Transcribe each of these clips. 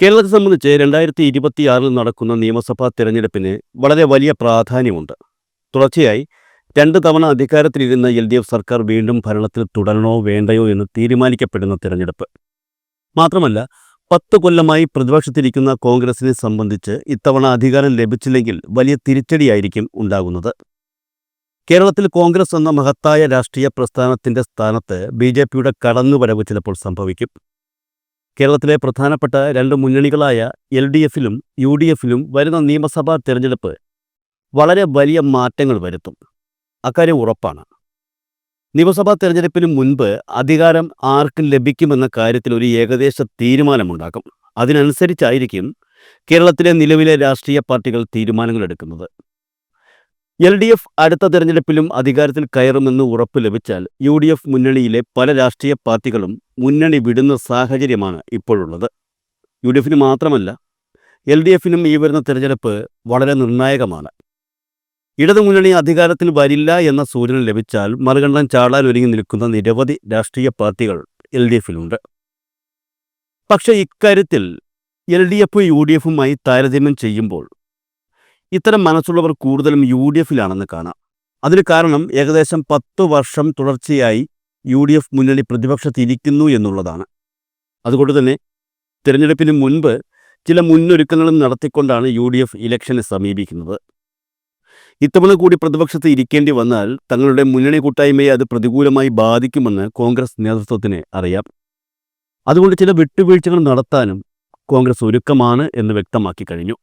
കേരളത്തെ സംബന്ധിച്ച് രണ്ടായിരത്തി ഇരുപത്തിയാറിൽ നടക്കുന്ന നിയമസഭാ തെരഞ്ഞെടുപ്പിന് വളരെ വലിയ പ്രാധാന്യമുണ്ട്. തുടർച്ചയായി രണ്ട് തവണ അധികാരത്തിലിരുന്ന എൽ ഡി എഫ് സർക്കാർ വീണ്ടും ഭരണത്തിൽ തുടരണോ വേണ്ടയോ എന്ന് തീരുമാനിക്കപ്പെടുന്ന തെരഞ്ഞെടുപ്പ്. മാത്രമല്ല പത്ത് കൊല്ലമായി പ്രതിപക്ഷത്തിരിക്കുന്ന കോൺഗ്രസിനെ സംബന്ധിച്ച് ഇത്തവണ അധികാരം ലഭിച്ചില്ലെങ്കിൽ വലിയ തിരിച്ചടിയായിരിക്കും ഉണ്ടാകുന്നത്. കേരളത്തിൽ കോൺഗ്രസ് എന്ന മഹത്തായ രാഷ്ട്രീയ പ്രസ്ഥാനത്തിന്റെ സ്ഥാനത്ത് ബി ജെ പിയുടെ കടന്നുവരവ് ചിലപ്പോൾ സംഭവിക്കും. കേരളത്തിലെ പ്രധാനപ്പെട്ട രണ്ട് മുന്നണികളായ എൽ ഡി എഫിലും യു ഡി എഫിലും വരുന്ന നിയമസഭാ തിരഞ്ഞെടുപ്പ് വളരെ വലിയ മാറ്റങ്ങൾ വരുത്തും. അക്കാര്യം ഉറപ്പാണ്. നിയമസഭാ തെരഞ്ഞെടുപ്പിന് മുൻപ് അധികാരം ആർക്ക് ലഭിക്കുമെന്ന കാര്യത്തിൽ ഒരു ഏകദേശ തീരുമാനമുണ്ടാക്കും അതിനനുസരിച്ചായിരിക്കും കേരളത്തിലെ നിലവിലെ രാഷ്ട്രീയ പാർട്ടികൾ തീരുമാനങ്ങൾ എടുക്കുന്നത് എൽ ഡി എഫ് അടുത്ത തെരഞ്ഞെടുപ്പിലും അധികാരത്തിൽ കയറുമെന്ന് ഉറപ്പ് ലഭിച്ചാൽ യു ഡി എഫ് മുന്നണിയിലെ പല രാഷ്ട്രീയ പാർട്ടികളും മുന്നണി വിടുന്ന സാഹചര്യമാണ് ഇപ്പോഴുള്ളത്. യു ഡി എഫിന് മാത്രമല്ല എൽ ഡി എഫിനും ഈ വരുന്ന തെരഞ്ഞെടുപ്പ് വളരെ നിർണായകമാണ്. ഇടതു മുന്നണി അധികാരത്തിൽ വരില്ല എന്ന സൂചന ലഭിച്ചാൽ മറുകണ്ഠം ചാടാൻ ഒരുങ്ങി നിൽക്കുന്ന നിരവധി രാഷ്ട്രീയ പാർട്ടികൾ എൽ ഡി എഫിലുണ്ട്. പക്ഷേ ഇക്കാര്യത്തിൽ L D F U D എഫുമായി താരതമ്യം ചെയ്യുമ്പോൾ ഇത്തരം മനസ്സുള്ളവർ കൂടുതലും യു ഡി എഫിലാണെന്ന് കാണാം. അതിന് കാരണം ഏകദേശം പത്തു വർഷം തുടർച്ചയായി യു ഡി എഫ് മുന്നണി പ്രതിപക്ഷത്തിരിക്കുന്നു എന്നുള്ളതാണ്. അതുകൊണ്ട് തന്നെ തിരഞ്ഞെടുപ്പിന് മുൻപ് ചില മുന്നൊരുക്കങ്ങളും നടത്തിക്കൊണ്ടാണ് യു ഡി എഫ് ഇലക്ഷനെ സമീപിക്കുന്നത്. ഇത്തവണ കൂടി പ്രതിപക്ഷത്ത് ഇരിക്കേണ്ടി വന്നാൽ തങ്ങളുടെ മുന്നണി കൂട്ടായ്മയെ അത് പ്രതികൂലമായി ബാധിക്കുമെന്ന് കോൺഗ്രസ് നേതൃത്വത്തിന് അറിയാം. അതുകൊണ്ട് ചില വിട്ടുവീഴ്ചകൾ നടത്താനും കോൺഗ്രസ് ഒരുക്കമാണ് എന്ന് വ്യക്തമാക്കി കഴിഞ്ഞു.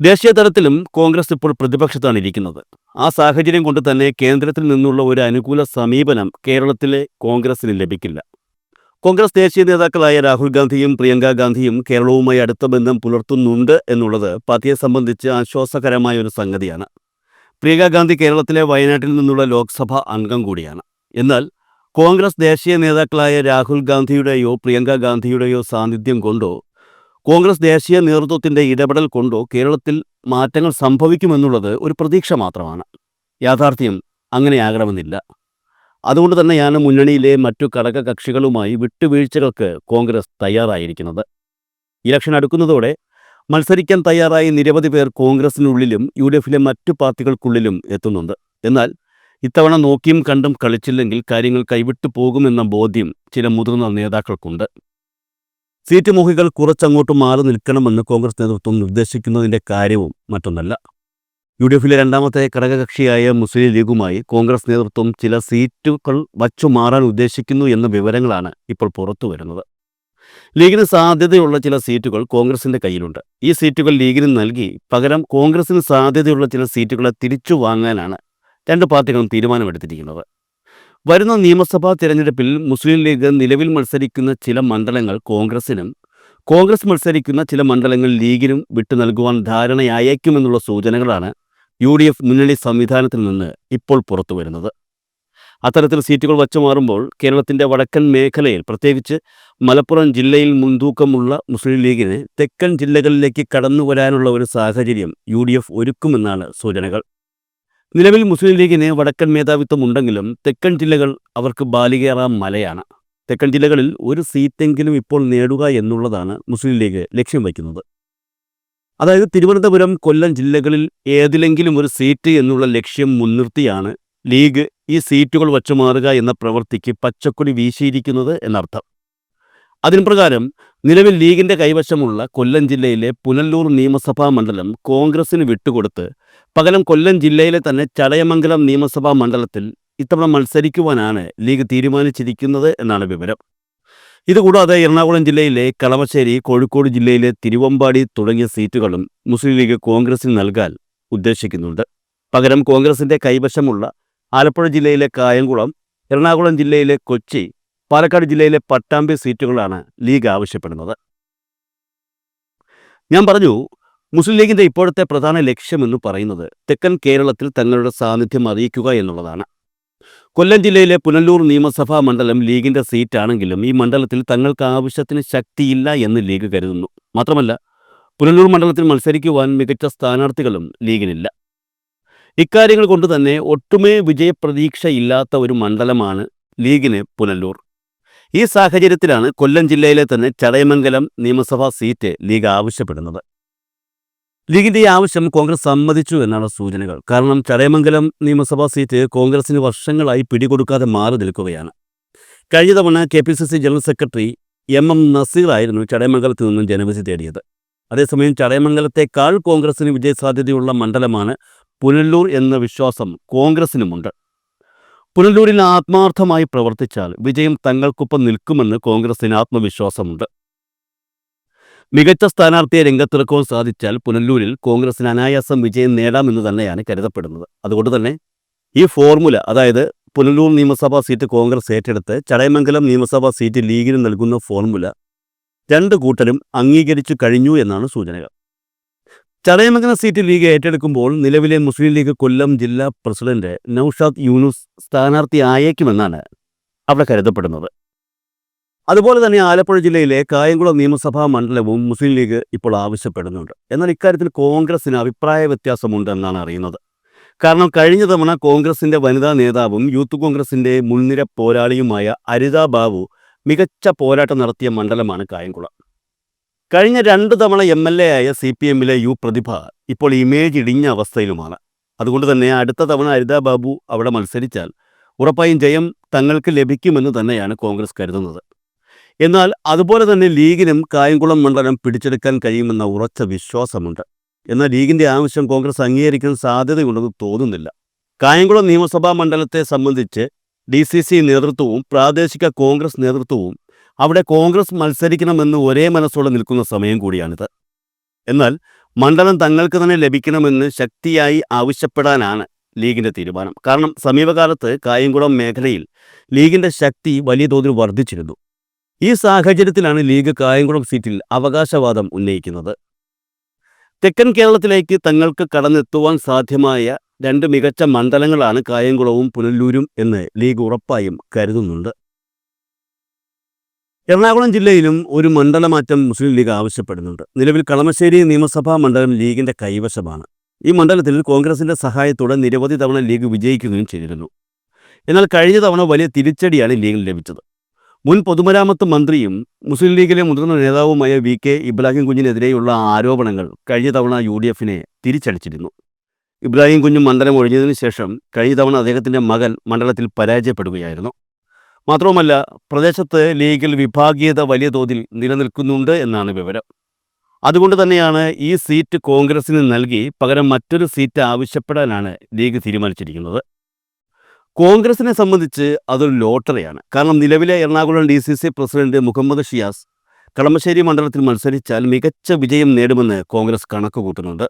ദേശീയ തലത്തിലും കോൺഗ്രസ് ഇപ്പോൾ പ്രതിപക്ഷത്താണ് ഇരിക്കുന്നത്. ആ സാഹചര്യം കൊണ്ട് തന്നെ കേന്ദ്രത്തിൽ നിന്നുള്ള ഒരു അനുകൂല സമീപനം കേരളത്തിലെ കോൺഗ്രസിന് ലഭിക്കില്ല. കോൺഗ്രസ് ദേശീയ നേതാക്കളായ രാഹുൽ ഗാന്ധിയും പ്രിയങ്ക ഗാന്ധിയും കേരളവുമായി അടുത്ത ബന്ധം പുലർത്തുന്നുണ്ട് എന്നുള്ളത് പാർട്ടിയെ സംബന്ധിച്ച് ആശ്വാസകരമായ ഒരു സംഗതിയാണ്. പ്രിയങ്ക ഗാന്ധി കേരളത്തിലെ വയനാട്ടിൽ നിന്നുള്ള ലോക്സഭാ അംഗം കൂടിയാണ്. എന്നാൽ കോൺഗ്രസ് ദേശീയ നേതാക്കളായ രാഹുൽ ഗാന്ധിയുടെയോ പ്രിയങ്ക ഗാന്ധിയുടെയോ സാന്നിധ്യം കൊണ്ടോ കോൺഗ്രസ് ദേശീയ നേതൃത്വത്തിന്റെ ഇടപെടൽ കൊണ്ടോ കേരളത്തിൽ മാറ്റങ്ങൾ സംഭവിക്കുമെന്നുള്ളത് ഒരു പ്രതീക്ഷ മാത്രമാണ്. യാഥാർത്ഥ്യം അങ്ങനെയാകണമെന്നില്ല. അതുകൊണ്ട് തന്നെയാണ് മുന്നണിയിലെ മറ്റു ഘടക കക്ഷികളുമായി വിട്ടുവീഴ്ചകൾക്ക് കോൺഗ്രസ് തയ്യാറായിരിക്കുന്നത്. ഇലക്ഷൻ അടുക്കുന്നതോടെ മത്സരിക്കാൻ തയ്യാറായ നിരവധി പേർ കോൺഗ്രസിനുള്ളിലും യു ഡി എഫിലെ മറ്റു പാർട്ടികൾക്കുള്ളിലും എത്തുന്നുണ്ട്. എന്നാൽ ഇത്തവണ നോക്കിയും കണ്ടും കളിച്ചില്ലെങ്കിൽ കാര്യങ്ങൾ കൈവിട്ടു പോകുമെന്ന ബോധ്യം ചില മുതിർന്ന നേതാക്കൾക്കുണ്ട്. സീറ്റ് മോഹികൾ കുറച്ചങ്ങോട്ട് മാറി നിൽക്കണമെന്ന് കോൺഗ്രസ് നേതൃത്വം നിർദ്ദേശിക്കുന്നതിന്റെ കാര്യവും മറ്റൊന്നല്ല. യു ഡി എഫിലെ രണ്ടാമത്തെ ഘടകകക്ഷിയായ മുസ്ലിം ലീഗുമായി കോൺഗ്രസ് നേതൃത്വം ചില സീറ്റുകൾ വച്ചു മാറാൻ ഉദ്ദേശിക്കുന്നു എന്ന വിവരങ്ങളാണ് ഇപ്പോൾ പുറത്തു വരുന്നത്. ലീഗിന് സാധ്യതയുള്ള ചില സീറ്റുകൾ കോൺഗ്രസിന്റെ കയ്യിലുണ്ട്. ഈ സീറ്റുകൾ ലീഗിന് നൽകി പകരം കോൺഗ്രസിന് സാധ്യതയുള്ള ചില സീറ്റുകളെ തിരിച്ചു വാങ്ങാനാണ് രണ്ട് പാർട്ടികളും തീരുമാനമെടുത്തിരിക്കുന്നത്. വരുന്ന നിയമസഭാ തിരഞ്ഞെടുപ്പിൽ മുസ്ലിം ലീഗ് നിലവിൽ മത്സരിക്കുന്ന ചില മണ്ഡലങ്ങൾ കോൺഗ്രസിനും കോൺഗ്രസ് മത്സരിക്കുന്ന ചില മണ്ഡലങ്ങൾ ലീഗിനും വിട്ടു നൽകുവാൻ ധാരണയായേക്കുമെന്നുള്ള സൂചനകളാണ് യു ഡി എഫ് മുന്നണി സംവിധാനത്തിൽ നിന്ന് ഇപ്പോൾ പുറത്തു വരുന്നത് അത്തരത്തിൽ സീറ്റുകൾ വച്ചു മാറുമ്പോൾ കേരളത്തിന്റെ വടക്കൻ മേഖലയിൽ പ്രത്യേകിച്ച് മലപ്പുറം ജില്ലയിൽ മുൻതൂക്കമുള്ള മുസ്ലിം ലീഗിന് തെക്കൻ ജില്ലകളിലേക്ക് കടന്നു വരാനുള്ള ഒരു സാഹചര്യം യു ഒരുക്കുമെന്നാണ് സൂചനകൾ. നിലവിൽ മുസ്ലിം ലീഗിന് വടക്കൻ മേധാവിത്വം ഉണ്ടെങ്കിലും തെക്കൻ ജില്ലകൾ അവർക്ക് ബാലികേറാം മലയാണ്. തെക്കൻ ജില്ലകളിൽ ഒരു സീറ്റെങ്കിലും ഇപ്പോൾ നേടുക എന്നുള്ളതാണ് മുസ്ലിം ലീഗ് ലക്ഷ്യം വയ്ക്കുന്നത്. അതായത് തിരുവനന്തപുരം കൊല്ലം ജില്ലകളിൽ ഏതിലെങ്കിലും ഒരു സീറ്റ് എന്നുള്ള ലക്ഷ്യം മുൻനിർത്തിയാണ് ലീഗ് ഈ സീറ്റുകൾ വച്ചു മാറുക എന്ന പ്രവൃത്തിക്ക് പച്ചക്കൊടി വീശിയിരിക്കുന്നത് എന്നർത്ഥം. അതിന് പ്രകാരം നിലവിൽ ലീഗിന്റെ കൈവശമുള്ള കൊല്ലം ജില്ലയിലെ പുനല്ലൂർ നിയമസഭാ മണ്ഡലം കോൺഗ്രസിന് വിട്ടുകൊടുത്ത് പകരം കൊല്ലം ജില്ലയിലെ തന്നെ ചടയമംഗലം നിയമസഭാ മണ്ഡലത്തിൽ ഇത്തവണ മത്സരിക്കുവാനാണ് ലീഗ് തീരുമാനിച്ചിരിക്കുന്നത് എന്നാണ് വിവരം. ഇതുകൂടാതെ എറണാകുളം ജില്ലയിലെ കളമശ്ശേരി കോഴിക്കോട് ജില്ലയിലെ തിരുവമ്പാടി തുടങ്ങിയ സീറ്റുകളും മുസ്ലിം ലീഗ് കോൺഗ്രസിന് നൽകാൻ ഉദ്ദേശിക്കുന്നുണ്ട്. പകരം കോൺഗ്രസിന്റെ കൈവശമുള്ള ആലപ്പുഴ ജില്ലയിലെ കായംകുളം എറണാകുളം ജില്ലയിലെ കൊച്ചി പാലക്കാട് ജില്ലയിലെ പട്ടാമ്പി സീറ്റുകളാണ് ലീഗ് ആവശ്യപ്പെടുന്നത്. ഞാൻ പറഞ്ഞു മുസ്ലിം ലീഗിന്റെ ഇപ്പോഴത്തെ പ്രധാന ലക്ഷ്യമെന്ന് പറയുന്നത് തെക്കൻ കേരളത്തിൽ തങ്ങളുടെ സാന്നിധ്യം അറിയിക്കുക എന്നുള്ളതാണ്. കൊല്ലം ജില്ലയിലെ പുനലൂർ നിയമസഭാ മണ്ഡലം ലീഗിന്റെ സീറ്റാണെങ്കിലും ഈ മണ്ഡലത്തിൽ തങ്ങൾക്ക് ആവശ്യത്തിന് ശക്തിയില്ല എന്ന് ലീഗ് കരുതുന്നു. മാത്രമല്ല പുനലൂർ മണ്ഡലത്തിൽ മത്സരിക്കുവാൻ മികച്ച സ്ഥാനാർത്ഥികളും ലീഗിനില്ല. ഇക്കാര്യങ്ങൾ കൊണ്ട് തന്നെ ഒട്ടുമേ വിജയപ്രതീക്ഷയില്ലാത്ത ഒരു മണ്ഡലമാണ് ലീഗിന് പുനലൂർ. ഈ സാഹചര്യത്തിലാണ് കൊല്ലം ജില്ലയിലെ തന്നെ ചടയമംഗലം നിയമസഭാ സീറ്റ് ലീഗ് ആവശ്യപ്പെടുന്നത്. ലീഗിന്റെ ഈ ആവശ്യം കോൺഗ്രസ് സമ്മതിച്ചു എന്നാണ് സൂചനകൾ. കാരണം ചടയമംഗലം നിയമസഭാ സീറ്റ് കോൺഗ്രസിന് വർഷങ്ങളായി പിടികൊടുക്കാതെ മാറി നിൽക്കുകയാണ്. കഴിഞ്ഞ തവണ K P C C general secretary M M നസീറായിരുന്നു ചടയമംഗലത്ത് നിന്നും ജനവിധി തേടിയത്. അതേസമയം ചടയമംഗലത്തെക്കാൾ കോൺഗ്രസിന് വിജയസാധ്യതയുള്ള മണ്ഡലമാണ് പുനലൂർ എന്ന വിശ്വാസം കോൺഗ്രസിനുമുണ്ട്. പുനലൂരിൽ ആത്മാർത്ഥമായി പ്രവർത്തിച്ചാൽ വിജയം തങ്ങൾക്കൊപ്പം നിൽക്കുമെന്ന് കോൺഗ്രസിന് ആത്മവിശ്വാസമുണ്ട്. മികച്ച സ്ഥാനാർത്ഥിയെ രംഗത്തിറക്കുവാൻ സാധിച്ചാൽ പുനല്ലൂരിൽ കോൺഗ്രസിന് അനായാസം വിജയം നേടാമെന്ന് തന്നെയാണ് കരുതപ്പെടുന്നത്. അതുകൊണ്ട് തന്നെ ഈ ഫോർമുല അതായത് പുനല്ലൂർ നിയമസഭാ സീറ്റ് കോൺഗ്രസ് ഏറ്റെടുത്ത് ചടയമംഗലം നിയമസഭാ സീറ്റ് ലീഗിന് നൽകുന്ന ഫോർമുല രണ്ട് കൂട്ടരും അംഗീകരിച്ചു കഴിഞ്ഞു എന്നാണ് സൂചനകൾ. ചടയമംഗലം സീറ്റ് ലീഗ് ഏറ്റെടുക്കുമ്പോൾ നിലവിലെ മുസ്ലിം ലീഗ് കൊല്ലം ജില്ലാ പ്രസിഡന്റ് നൌഷാദ് യൂനുസ് സ്ഥാനാർത്ഥി ആയേക്കുമെന്നാണ് അവിടെ കരുതപ്പെടുന്നത്. അതുപോലെ തന്നെ ആലപ്പുഴ ജില്ലയിലെ കായംകുളം നിയമസഭാ മണ്ഡലവും മുസ്ലിം ലീഗ് ഇപ്പോൾ ആവശ്യപ്പെടുന്നുണ്ട്. എന്നാൽ ഇക്കാര്യത്തിൽ കോൺഗ്രസിന് അഭിപ്രായ വ്യത്യാസമുണ്ടെന്നാണ് അറിയുന്നത്. കാരണം കഴിഞ്ഞ തവണ കോൺഗ്രസിന്റെ വനിതാ നേതാവും യൂത്ത് കോൺഗ്രസിന്റെ മുൻനിര പോരാളിയുമായ അരിത ബാബു മികച്ച പോരാട്ടം നടത്തിയ മണ്ഡലമാണ് കായംകുളം. കഴിഞ്ഞ രണ്ട് തവണ എം എൽ എ ആയ സി പി എമ്മിലെ യു പ്രതിഭ ഇപ്പോൾ ഇമേജ് ഇടിഞ്ഞ അവസ്ഥയിലുമാണ്. അതുകൊണ്ട് തന്നെ അടുത്ത തവണ അരിത ബാബു അവിടെ മത്സരിച്ചാൽ ഉറപ്പായും ജയം തങ്ങൾക്ക് ലഭിക്കുമെന്ന് തന്നെയാണ് കോൺഗ്രസ് കരുതുന്നത്. എന്നാൽ അതുപോലെ തന്നെ ലീഗിനും കായംകുളം മണ്ഡലം പിടിച്ചെടുക്കാൻ കഴിയുമെന്ന ഉറച്ച വിശ്വാസമുണ്ട്. എന്നാൽ ലീഗിന്റെ ആവശ്യം കോൺഗ്രസ് അംഗീകരിക്കാൻ സാധ്യതയുണ്ടെന്ന് തോന്നുന്നില്ല. കായംകുളം നിയമസഭാ മണ്ഡലത്തെ സംബന്ധിച്ച് ഡി സി സി നേതൃത്വവും പ്രാദേശിക കോൺഗ്രസ് നേതൃത്വവും അവിടെ കോൺഗ്രസ് മത്സരിക്കണമെന്ന് ഒരേ മനസ്സോടെ നിൽക്കുന്ന സമയം കൂടിയാണിത്. എന്നാൽ മണ്ഡലം തങ്ങൾക്ക് തന്നെ ലഭിക്കണമെന്ന് ശക്തിയായി ആവശ്യപ്പെടാനാണ് ലീഗിന്റെ തീരുമാനം. കാരണം സമീപകാലത്ത് കായംകുളം മേഖലയിൽ ലീഗിന്റെ ശക്തി വലിയ തോതിൽ വർദ്ധിച്ചിരുന്നു. ഈ സാഹചര്യത്തിലാണ് ലീഗ് കായംകുളം സീറ്റിൽ അവകാശവാദം ഉന്നയിക്കുന്നത്. തെക്കൻ കേരളത്തിലേക്ക് തങ്ങൾക്ക് കടന്നെത്തുവാൻ സാധ്യമായ രണ്ട് മികച്ച മണ്ഡലങ്ങളാണ് കായംകുളവും പുനലൂരും എന്ന് ലീഗ് ഉറപ്പായും കരുതുന്നുണ്ട്. എറണാകുളം ജില്ലയിലും ഒരു മണ്ഡലമാറ്റം മുസ്ലിം ലീഗ് ആവശ്യപ്പെടുന്നുണ്ട്. നിലവിൽ കളമശ്ശേരി നിയമസഭാ മണ്ഡലം ലീഗിന്റെ കൈവശമാണ്. ഈ മണ്ഡലത്തിൽ കോൺഗ്രസിന്റെ സഹായത്തോടെ നിരവധി തവണ ലീഗ് വിജയിക്കുകയും ചെയ്തിരുന്നു. എന്നാൽ കഴിഞ്ഞ തവണ വലിയ തിരിച്ചടിയാണ് ലീഗിന് ലഭിച്ചത്. മുൻ പൊതുമരാമത്ത് മന്ത്രിയും മുസ്ലിം ലീഗിലെ മുതിർന്ന നേതാവുമായ വി കെ ഇബ്രാഹിം കുഞ്ഞിനെതിരെയുള്ള ആരോപണങ്ങൾ കഴിഞ്ഞ തവണ യു ഡി എഫിനെ തിരിച്ചടിച്ചിരുന്നു. ഇബ്രാഹിം കുഞ്ഞ് മണ്ഡലം ഒഴിഞ്ഞതിന് ശേഷം കഴിഞ്ഞ തവണ അദ്ദേഹത്തിന്റെ മകൻ മണ്ഡലത്തിൽ പരാജയപ്പെടുകയായിരുന്നു. മാത്രവുമല്ല പ്രദേശത്ത് ലീഗിൽ വിഭാഗീയത വലിയ തോതിൽ നിലനിൽക്കുന്നുണ്ട് എന്നാണ് വിവരം. അതുകൊണ്ട് തന്നെയാണ് ഈ സീറ്റ് കോൺഗ്രസിന് നൽകി പകരം മറ്റൊരു സീറ്റ് ആവശ്യപ്പെടാനാണ് ലീഗ് തീരുമാനിച്ചിരിക്കുന്നത്. കോൺഗ്രസിനെ സംബന്ധിച്ച് അതൊരു ലോട്ടറിയാണ്. കാരണം നിലവിലെ Ernakulam D C C president Muhammad Shiyas Kalamassery മണ്ഡലത്തിൽ മത്സരിച്ചാൽ മികച്ച വിജയം നേടുമെന്ന് കോൺഗ്രസ് കണക്ക് കൂട്ടുന്നുണ്ട്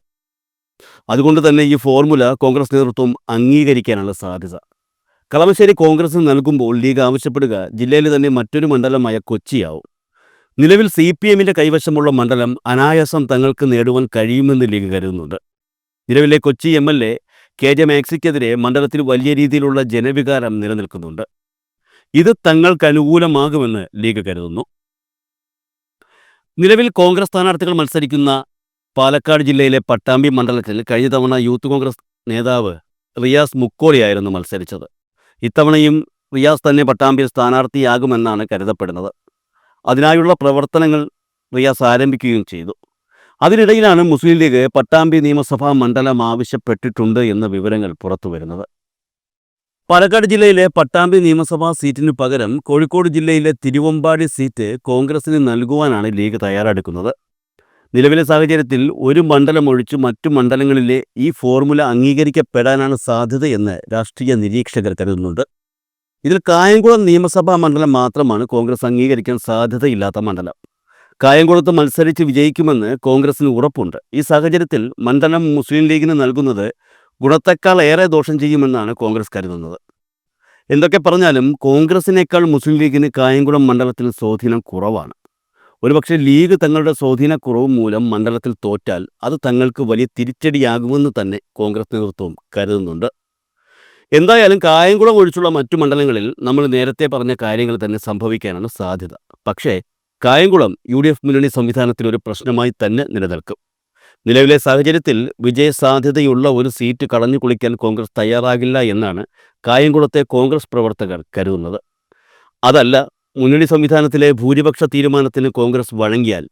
അതുകൊണ്ട് തന്നെ ഈ ഫോർമുല കോൺഗ്രസ് നേതൃത്വം അംഗീകരിക്കാനുള്ള സാധ്യത. കളമശ്ശേരി കോൺഗ്രസിന് നൽകുമ്പോൾ ലീഗ് ആവശ്യപ്പെടുക ജില്ലയിലെ തന്നെ മറ്റൊരു മണ്ഡലമായ കൊച്ചിയാവും. നിലവിൽ സി പി എമ്മിന്റെ കൈവശമുള്ള മണ്ഡലം അനായാസം തങ്ങൾക്ക് നേടുവാൻ കഴിയുമെന്ന് ലീഗ് കരുതുന്നുണ്ട്. നിലവിലെ Kochi M L A K J മാക്സിക്കെതിരെ മണ്ഡലത്തിൽ വലിയ രീതിയിലുള്ള ജനവികാരം നിലനിൽക്കുന്നുണ്ട്. ഇത് തങ്ങൾക്ക് അനുകൂലമാകുമെന്ന് ലീഗ് കരുതുന്നു. നിലവിൽ കോൺഗ്രസ് സ്ഥാനാർത്ഥികൾ മത്സരിക്കുന്ന പാലക്കാട് ജില്ലയിലെ പട്ടാമ്പി മണ്ഡലത്തിൽ കഴിഞ്ഞ തവണ യൂത്ത് കോൺഗ്രസ് നേതാവ് റിയാസ് മുക്കോളിയായിരുന്നു മത്സരിച്ചത്. ഇത്തവണയും റിയാസ് തന്നെ പട്ടാമ്പിയിൽ സ്ഥാനാർത്ഥിയാകുമെന്നാണ് കരുതപ്പെടുന്നത്. അതിനായുള്ള പ്രവർത്തനങ്ങൾ റിയാസ് ആരംഭിക്കുകയും ചെയ്തു. അതിനിടയിലാണ് മുസ്ലിം ലീഗ് പട്ടാമ്പി നിയമസഭാ മണ്ഡലം ആവശ്യപ്പെട്ടിട്ടുണ്ട് എന്ന വിവരങ്ങൾ പുറത്തു വരുന്നത് പാലക്കാട് ജില്ലയിലെ പട്ടാമ്പി നിയമസഭാ സീറ്റിന് പകരം കോഴിക്കോട് ജില്ലയിലെ തിരുവമ്പാടി സീറ്റ് കോൺഗ്രസിന് നൽകുവാനാണ് ലീഗ് തയ്യാറെടുക്കുന്നത്. നിലവിലെ സാഹചര്യത്തിൽ ഒരു മണ്ഡലം ഒഴിച്ച് മറ്റു മണ്ഡലങ്ങളിലെ ഈ ഫോർമുല അംഗീകരിക്കപ്പെടാനാണ് സാധ്യതയെന്ന് രാഷ്ട്രീയ നിരീക്ഷകർ കരുതുന്നുണ്ട്. ഇതിൽ കായംകുളം നിയമസഭാ മണ്ഡലം മാത്രമാണ് കോൺഗ്രസ് അംഗീകരിക്കാൻ സാധ്യതയില്ലാത്ത മണ്ഡലം. കായംകുളത്ത് മത്സരിച്ച് വിജയിക്കുമെന്ന് കോൺഗ്രസിന് ഉറപ്പുണ്ട്. ഈ സാഹചര്യത്തിൽ മന്ദനം മുസ്ലിം ലീഗിന് നൽകുന്നത് ഗുണത്തെക്കാൾ ഏറെ ദോഷം ചെയ്യുമെന്നാണ് കോൺഗ്രസ് കരുതുന്നത്. എന്തൊക്കെ പറഞ്ഞാലും കോൺഗ്രസിനേക്കാൾ മുസ്ലിം ലീഗിന് കായംകുളം മണ്ഡലത്തിൽ സ്വാധീനം കുറവാണ്. ഒരുപക്ഷെ ലീഗ് തങ്ങളുടെ സ്വാധീനക്കുറവ് മൂലം മണ്ഡലത്തിൽ തോറ്റാൽ അത് തങ്ങൾക്ക് വലിയ തിരിച്ചടിയാകുമെന്ന് തന്നെ കോൺഗ്രസ് നേതൃത്വം കരുതുന്നുണ്ട്. എന്തായാലും കായംകുളം ഒഴിച്ചുള്ള മറ്റു മണ്ഡലങ്ങളിൽ നമ്മൾ നേരത്തെ പറഞ്ഞ കാര്യങ്ങൾ തന്നെ സംഭവിക്കാനാണ് സാധ്യത. പക്ഷേ കായംകുളം യു ഡി എഫ് മുന്നണി സംവിധാനത്തിൽ ഒരു പ്രശ്നമായി തന്നെ നിലനിൽക്കും. നിലവിലെ സാഹചര്യത്തിൽ വിജയസാധ്യതയുള്ള ഒരു സീറ്റ് കളഞ്ഞു കുളിക്കാൻ കോൺഗ്രസ് തയ്യാറാകില്ല എന്നാണ് കായംകുളത്തെ കോൺഗ്രസ് പ്രവർത്തകർ കരുതുന്നത്. അതല്ല മുന്നണി സംവിധാനത്തിലെ ഭൂരിപക്ഷ തീരുമാനത്തിന് കോൺഗ്രസ് വഴങ്ങിയാൽ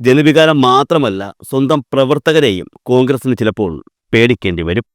ജനവികാരം മാത്രമല്ല സ്വന്തം പ്രവർത്തകരെയും കോൺഗ്രസിന് ചിലപ്പോൾ പേടിക്കേണ്ടി വരും.